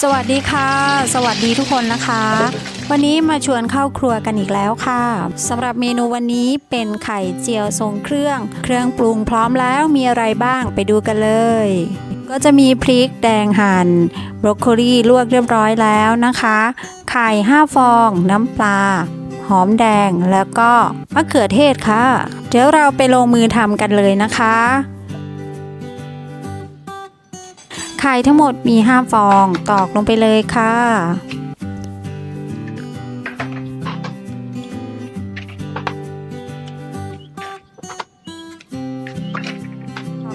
สวัสดีค่ะ สวัสดีทุกคนนะคะ วันนี้มาชวนเข้าครัวกันอีกแล้วค่ะสำหรับเมนูวันนี้เป็นไข่เจียวทรงเครื่อง เครื่องปรุงพร้อมแล้วมีอะไรบ้างไปดูกันเลย ก็จะมีพริกแดงหัน่นบรอกโคลีลวกเรียบร้อยแล้วนะคะ ไข่ 5 ฟอง น้ำปลา หอมแดงแล้วก็มะเขือเทศค่ะ เดี๋ยวเราไปลงมือทำกันเลยนะคะ ไข่ทั้งหมดมี 5 ฟอง ตอกลงไปเลยค่ะ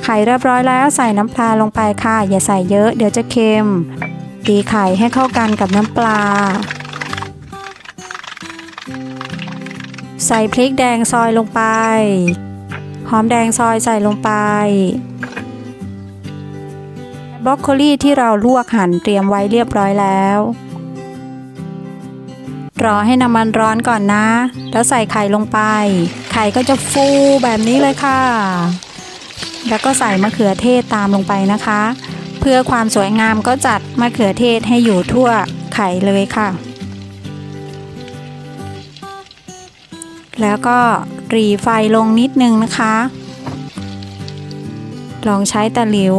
ไข่เรียบร้อยแล้วใส่น้ำปลาลงไปค่ะ อย่าใส่เยอะเดี๋ยวจะเค็ม ตีไข่ให้เข้ากันกับน้ำปลา ใส่พริกแดงซอยลงไป หอมแดงซอยใส่ลงไป บรอกโคลีที่เราลวกหั่นเตรียมไว้เรียบร้อยแล้ว รอให้น้ำมันร้อนก่อนนะ แล้วใส่ไข่ลงไป ไข่ก็จะฟูแบบนี้เลยค่ะ แล้วก็ใส่มะเขือเทศตามลงไปนะคะ เพื่อความสวยงามก็จัดมะเขือเทศให้อยู่ทั่วไข่เลยค่ะ แล้วก็รีไฟลงนิดนึงนะคะ ลองใช้ตะหลิว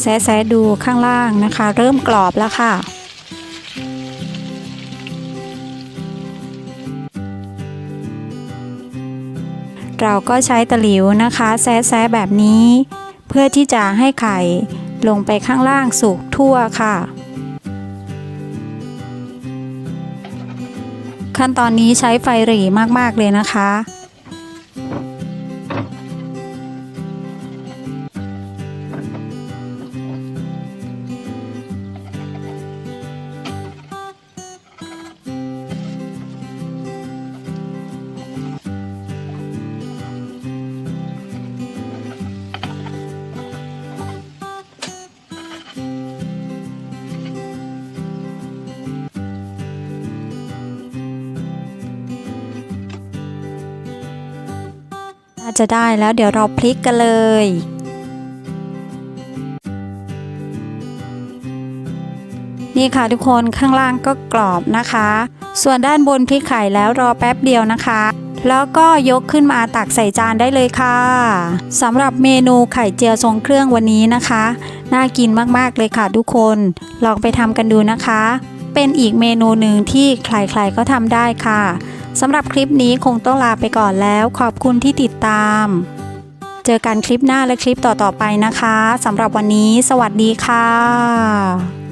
แซะๆดูข้างล่างนะคะ เริ่มกรอบแล้วค่ะ เราก็ใช้ตะหลิวนะคะ แซะๆแบบนี้ เพื่อที่จะให้ไข่ลงไปข้างล่างสุกทั่วค่ะ ขั้นตอนนี้ใช้ไฟหรี่มากๆเลยนะคะาจะได้แล้วเดี๋ยวเราพลิกกันเลย นี่ค่ะทุกคนข้างล่างก็กรอบนะคะ ส่วนด้านบนพริกไข่แล้วรอแป๊บเดียวนะคะ แล้วก็ยกขึ้นมาตักใส่จานได้เลยค่ะสำหรับเมนูไข่เจียวทรงเครื่องวันนี้นะคะ น่ากินมากๆเลยค่ะทุกคนลองไปทำกันดูนะคะ เป็นอีกเมนูหนึ่งที่ใครๆก็ทำได้ค่ะ สำหรับคลิปนี้คงต้องลาไปก่อนแล้ว ขอบคุณที่ติดตาม เจอกันคลิปหน้าและคลิปต่อๆไปนะคะสำหรับวันนี้ สวัสดีค่ะ